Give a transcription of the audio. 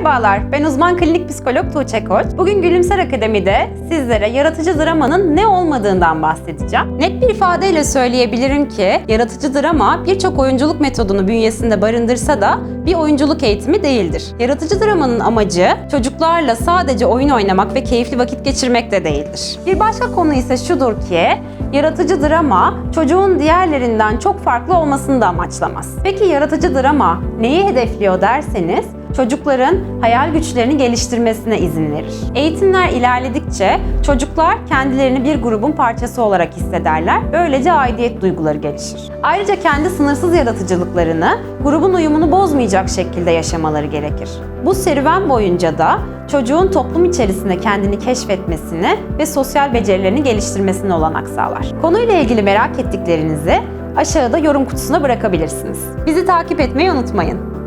Merhabalar, ben uzman klinik psikolog Tuğçe Koç. Bugün Gülümser Akademi'de sizlere yaratıcı dramanın ne olmadığından bahsedeceğim. Net bir ifadeyle söyleyebilirim ki yaratıcı drama birçok oyunculuk metodunu bünyesinde barındırsa da bir oyunculuk eğitimi değildir. Yaratıcı dramanın amacı çocuklarla sadece oyun oynamak ve keyifli vakit geçirmek de değildir. Bir başka konu ise şudur ki yaratıcı drama çocuğun diğerlerinden çok farklı olmasını da amaçlamaz. Peki yaratıcı drama neyi hedefliyor derseniz çocukların hayal güçlerini geliştirmesine izin verir. Eğitimler ilerledikçe çocuklar kendilerini bir grubun parçası olarak hissederler. Böylece aidiyet duyguları gelişir. Ayrıca kendi sınırsız yaratıcılıklarını grubun uyumunu bozmayacak şekilde yaşamaları gerekir. Bu serüven boyunca da çocuğun toplum içerisinde kendini keşfetmesini ve sosyal becerilerini geliştirmesine olanak sağlar. Konuyla ilgili merak ettiklerinizi aşağıda yorum kutusuna bırakabilirsiniz. Bizi takip etmeyi unutmayın.